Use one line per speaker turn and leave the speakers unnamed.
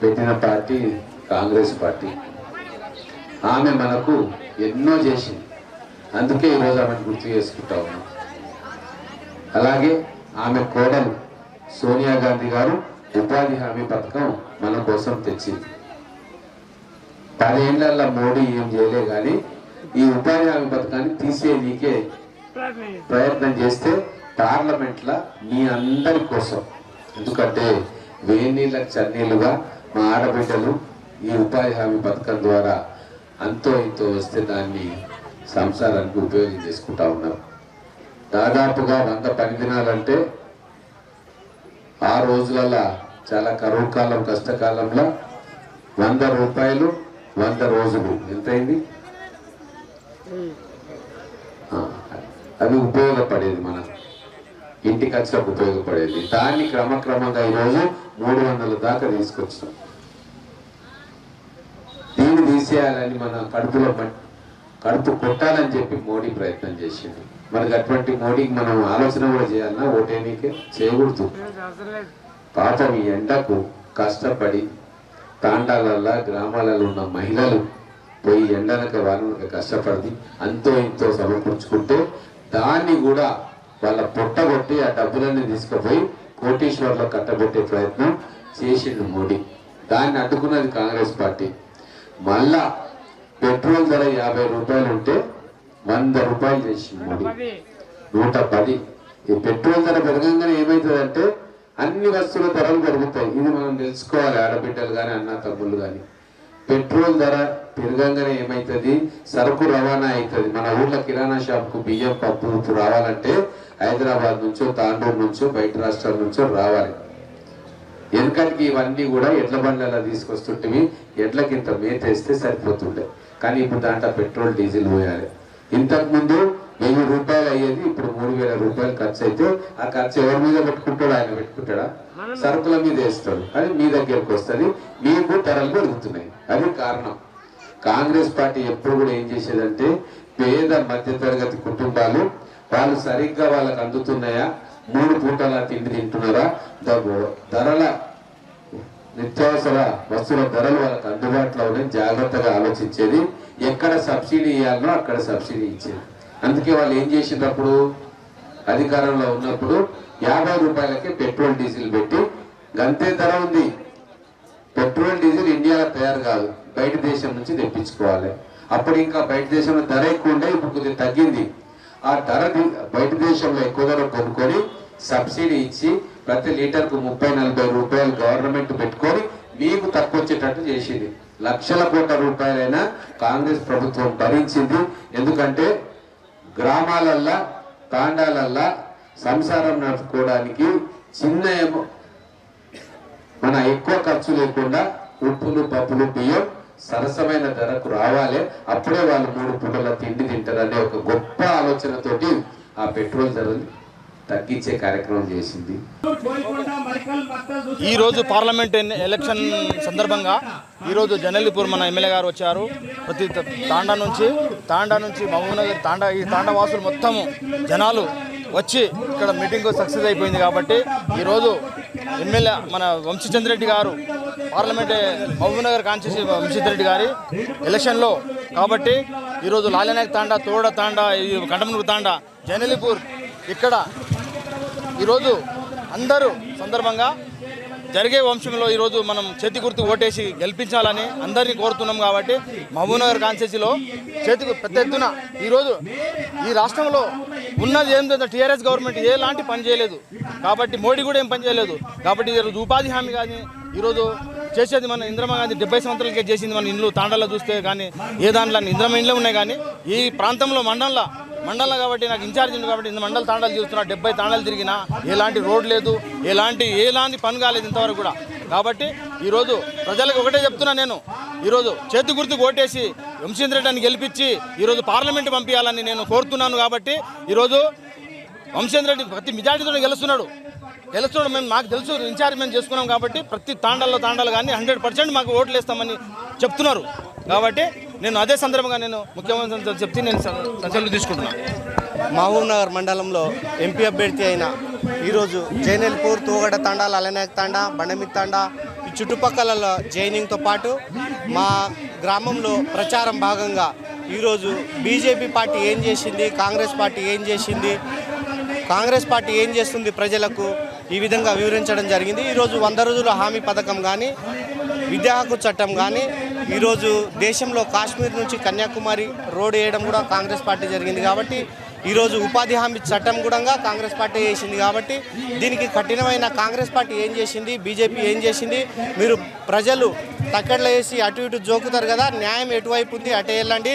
పెట్టిన party Congress party. ఆమె మనకు ఎన్నో చేసింది. అందుకే ఈరోజు ఆమెను గుర్తు చేసుకుంటా ఉన్నాం. అలాగే ఆమె కోడలు సోనియా గాంధీ గారు ఉపాధి హామీ పథకం మన కోసం తెచ్చింది. పదేళ్ళలో మోడీ ఏం చేయలే కానీ ఈ ఉపాధి హామీ పథకాన్ని తీసేయనీకే ప్రయత్నం చేస్తే పార్లమెంట్లో మీ అందరి కోసం. ఎందుకంటే వేనీళ్ళకి చన్నీళ్ళుగా మా ఆడబిడ్డలు ఈ ఉపాధి హామీ పథకం ద్వారా అంతో ఇంతో వస్తే దాన్ని సంసారానికి ఉపయోగం చేసుకుంటా ఉన్నారు. దాదాపుగా వంద పని దినాలంటే ఆ రోజులలో చాలా కరువు కాలం కష్టకాలంలో వంద రూపాయలు వంద రోజులు. ఎంతైంది? అది ఉపయోగపడేది మనం ఇంటి ఖర్చులకు ఉపయోగపడేది. దాన్ని క్రమక్రమంగా ఈరోజు మూడు వందల దాకా తీసుకొచ్చాం. దీన్ని తీసేయాలని మన కడుపులో కడుపు కొట్టాలని చెప్పి మోడీ ప్రయత్నం చేసింది మనకు అటువంటి మోడీకి మనం ఆలోచన కూడా చేయాలన్నా ఓటేనీకే చేయకూడదు. పాపం ఈ ఎండకు కష్టపడి తాండాలల్లో గ్రామాలలో ఉన్న మహిళలు పోయి ఎండనక వానక కష్టపడి అంతో ఇంతో సమకూర్చుకుంటే దాన్ని కూడా వాళ్ళ పొట్టగొట్టి ఆ డబ్బులన్నీ తీసుకుపోయి కోటీశ్వర్లో కట్టబెట్టే ప్రయత్నం చేసిండు మోడీ. దాన్ని అడ్డుకున్నది కాంగ్రెస్ పార్టీ. మళ్ళా పెట్రోల్ ధర యాభై రూపాయలు ఉంటే వంద రూపాయలు చేసింది మోడీ. నూట పది. ఈ పెట్రోల్ ధర పెరగంగానే ఏమవుతుందంటే అన్ని వస్తువుల ధరలు పెరుగుతాయి. ఇది మనం తెలుసుకోవాలి ఆడబిడ్డలు కానీ అన్న తమ్ముళ్ళు కానీ పెట్రోల్ ధర పెరగంగానే ఏమవుతుంది సరుకు రవాణా అవుతుంది. మన ఊర్లో కిరాణా షాప్కు బియ్యం పప్పు ఉప్పు రావాలంటే హైదరాబాద్ నుంచో తాండూరు నుంచో బయట రాష్ట్రాల నుంచో రావాలి. వెనకటికి ఇవన్నీ కూడా ఎడ్ల బండ్లలో తీసుకొస్తుంటివి ఎడ్లకి ఇంత మేత వేస్తే సరిపోతుండే. కానీ ఇప్పుడు దాంట్లో పెట్రోల్ డీజిల్ పోయాలి. ఇంతకు ముందు వెయ్యి రూపాయలు అయ్యేది ఇప్పుడు మూడు వేల రూపాయలు ఖర్చు అయితే ఆ ఖర్చు ఎవరి మీద పెట్టుకుంటాడు ఆయన పెట్టుకుంటాడా? సరుకుల మీద వేస్తాడు. అది మీ దగ్గరకు వస్తుంది. మీకు ధరలు పెరుగుతున్నాయి. అది కారణం. కాంగ్రెస్ పార్టీ ఎప్పుడు కూడా ఏం చేసేదంటే పేద మధ్యతరగతి కుటుంబాలు వాళ్ళు సరిగ్గా వాళ్ళకి అందుతున్నాయా? మూడు పూటల తిండి తింటున్నారా? ధరల నిత్యావసర వస్తువుల ధరలు వాళ్ళకి అందుబాటులో జాగ్రత్తగా ఆలోచించేది. ఎక్కడ సబ్సిడీ ఇవ్వాలనో అక్కడ సబ్సిడీ ఇచ్చేది. అందుకే వాళ్ళు ఏం చేసినప్పుడు అధికారంలో ఉన్నప్పుడు యాభై రూపాయలకే పెట్రోల్ డీజిల్ పెట్టి గంతే ధర ఉంది. పెట్రోల్ డీజిల్ ఇండియాలో తయారు కాదు. బయట దేశం నుంచి తెప్పించుకోవాలి. అప్పుడు ఇంకా బయట దేశంలో ధర ఎక్కువ ఉండే ఇప్పుడు కొద్దిగా తగ్గింది. ఆ ధర బయట దేశంలో ఎక్కువ ధర కొనుక్కొని సబ్సిడీ ఇచ్చి ప్రతి లీటర్కు ముప్పై నలభై రూపాయలు గవర్నమెంట్ పెట్టుకొని మీకు తక్కువ వచ్చేటట్టు చేసింది. లక్షల కోట్ల రూపాయలైనా కాంగ్రెస్ ప్రభుత్వం భరించింది. ఎందుకంటే గ్రామాలల్లా తాండాలల్లా సంసారం నడుపుకోవడానికి చిన్న ఏమో మన ఎక్కువ ఖర్చు లేకుండా ఉప్పులు పప్పులు బియ్యం సరసమైన ధరకు రావాలి. అప్పుడే వాళ్ళు మూడు పూటల తిండి తింటారనే ఒక గొప్ప ఆలోచనతోటి ఆ పెట్రోల్ ధరలు తగ్గించే కార్యక్రమం చేసింది.
ఈరోజు పార్లమెంట్ ఎలక్షన్ సందర్భంగా ఈరోజు జనలిపూర్ మన ఎమ్మెల్యే గారు వచ్చారు. ప్రతి తాండా నుంచి తాండా నుంచి మహబూబ్నగర్ తాండా ఈ తాండా వాసులు మొత్తము జనాలు వచ్చి ఇక్కడ మీటింగ్ సక్సెస్ అయిపోయింది కాబట్టి ఈరోజు ఎమ్మెల్యే మన వంశీచంద్రెడ్డి గారు పార్లమెంట్ మహబూబ్నగర్ కాన్స్టిట్యూన్సీ వంశీచంద్రెడ్డి గారి ఎలక్షన్లో కాబట్టి ఈరోజు లాలినాయక్ తాండా తోడ తాండా ఈ కంటమనూరు తాండా జనలిపూర్ ఇక్కడ ఈరోజు అందరూ సందర్భంగా జరిగే వంశంలో ఈరోజు మనం చేతి గుర్తు ఓటేసి గెలిపించాలని అందరినీ కోరుతున్నాం కాబట్టి మహబూబ్నగర్ కాన్స్టిట్యూన్సీలో చేతి పెద్ద ఎత్తున ఈరోజు ఈ రాష్ట్రంలో ఉన్నది ఏంటంటే టీఆర్ఎస్ గవర్నమెంట్ ఎలాంటి పని చేయలేదు. కాబట్టి మోడీ కూడా ఏం పని చేయలేదు. కాబట్టి ఈరోజు ఉపాధి హామీ కానీ ఈరోజు చేసేది మన ఇంద్రమ్మ గాంధీ డెబ్బై సంవత్సరాలకే చేసింది మన ఇండ్లు తాండాలో చూస్తే కానీ ఏ దాంట్లో ఇంద్రమ్మ ఇండ్లు ఉన్నాయి కానీ ఈ ప్రాంతంలో మండలంలో మండలం కాబట్టి నాకు ఇన్ఛార్జ్ ఉంది కాబట్టి ఇంత మండల తాండాలు చూస్తున్నా డెబ్బై తాండాలు తిరిగినా ఎలాంటి రోడ్ లేదు ఎలాంటి ఎలాంటి పని కాలేదు ఇంతవరకు కూడా. కాబట్టి ఈరోజు ప్రజలకు ఒకటే చెప్తున్నా నేను ఈరోజు చేతి గుర్తు ఓటేసి వంశీంద్ర రెడ్డిని గెలిపించి ఈరోజు పార్లమెంట్ పంపించాలని నేను కోరుతున్నాను కాబట్టి ఈరోజు వంశేంద్ర రెడ్డి ప్రతి మెజార్టీతో గెలుస్తున్నాడు. గెలుస్తున్నాడు మేము మాకు తెలుసు ఇన్ఛార్జ్ మేము చేసుకున్నాం కాబట్టి ప్రతి తాండాల్లో తాండాలు కానీ హండ్రెడ్ పర్సెంట్ మాకు ఓట్లు వేస్తామని చెప్తున్నారు. కాబట్టి నేను అదే సందర్భంగా నేను ముఖ్యమంత్రి చెప్తే నేను సంచలనం తీసుకుంటున్నాను
మహబూబ్నగర్ మండలంలో ఎంపీ అభ్యర్థి అయిన ఈరోజు జైనల్పూర్ తూగడ తండా లలనాయక్ తండా బండమిత్ తండా ఈ చుట్టుపక్కల జైనింగ్తో పాటు మా గ్రామంలో ప్రచారం భాగంగా ఈరోజు బీజేపీ పార్టీ ఏం చేసింది కాంగ్రెస్ పార్టీ ఏం చేసింది కాంగ్రెస్ పార్టీ ఏం చేస్తుంది ప్రజలకు ఈ విధంగా వివరించడం జరిగింది. ఈరోజు వంద రోజుల హామీ పథకం కానీ విద్యా హక్కు చట్టం కానీ ఈరోజు దేశంలో కాశ్మీర్ నుంచి కన్యాకుమారి రోడ్ వేయడం కూడా కాంగ్రెస్ పార్టీ జరిగింది కాబట్టి ఈరోజు ఉపాధి హామీ చట్టం కూడా కాంగ్రెస్ పార్టీ చేసింది కాబట్టి దీనికి కఠినమైన కాంగ్రెస్ పార్టీ ఏం చేసింది? బీజేపీ ఏం చేసింది? మీరు ప్రజలు తక్కడలో వేసి అటు ఇటు జోకుతారు కదా న్యాయం ఎటువైపు ఉంది అటే వెళ్ళండి.